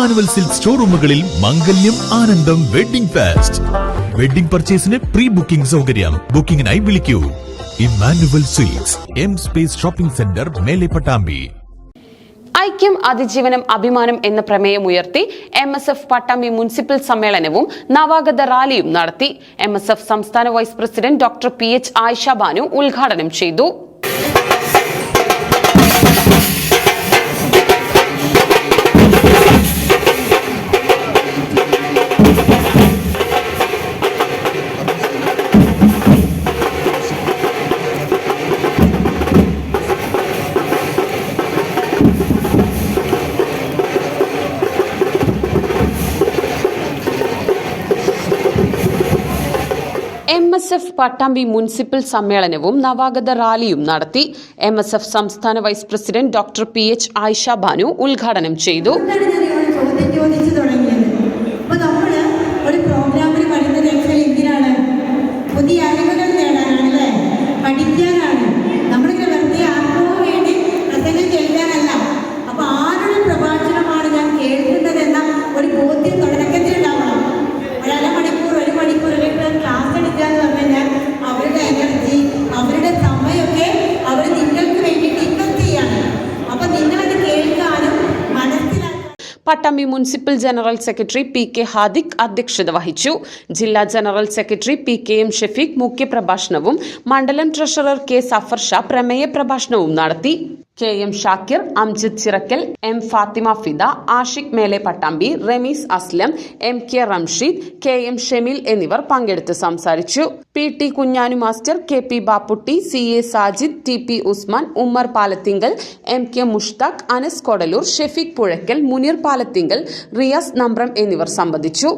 Emmanuel silk ഷോറൂമുകളിൽ മംഗല്യം ആനന്ദം വെഡിംഗ് ഫാസ്റ്റ്. വെഡിംഗ് പർച്ചേസിന് പ്രീ ബുക്കിംഗ് സൗകര്യം. ബുക്കിംഗിനായി വിളിക്കൂ. Immanuel silks M space shopping centre Mele Pattambi. ഐക്യം അതിജീവനം അഭിമാനം എന്ന പ്രമേയം ഉയർത്തി M S F Pattambi municipal സമ്മേളനവും നവാഗത റാലിയും നടത്തി. എം എസ് എഫ് സംസ്ഥാന vice president doctor P H Ayisha Banu ഉദ്ഘാടനം ചെയ്തു. M S F Pattambi municipal സമ്മേളനവും നവാഗത റാലിയും നടത്തി എം എസ് എഫ് സംസ്ഥാന vice president doctor P H Ayisha Banu ഉദ്ഘാടനം ചെയ്തു Pattambi municipal general secretary P K Hadiq അധ്യക്ഷത വഹിച്ചു. ജില്ലാ general secretary P K M Shefeeq മുഖ്യപ്രഭാഷണവും മണ്ഡലം ട്രഷറർ കെ സഫർ ഷാ പ്രമേയ പ്രഭാഷണവും നടത്തി. K M Shakir Amjith Chirakkal M Fathima Fida Ashiq Mele Pattambi Rameez Aslam M K Ramsheed K M Shemil എന്നിവർ പങ്കെടുത്ത് സംസാരിച്ചു. P T Kunjanu master K P Bapputty C A Sajid T P Usman Ummer Palathingal M K Mushtaq Anas Kodalur Shefeeq Puzhakkal Muneer Palathingal Riyas Nambram എന്നിവർ സംബന്ധിച്ചു.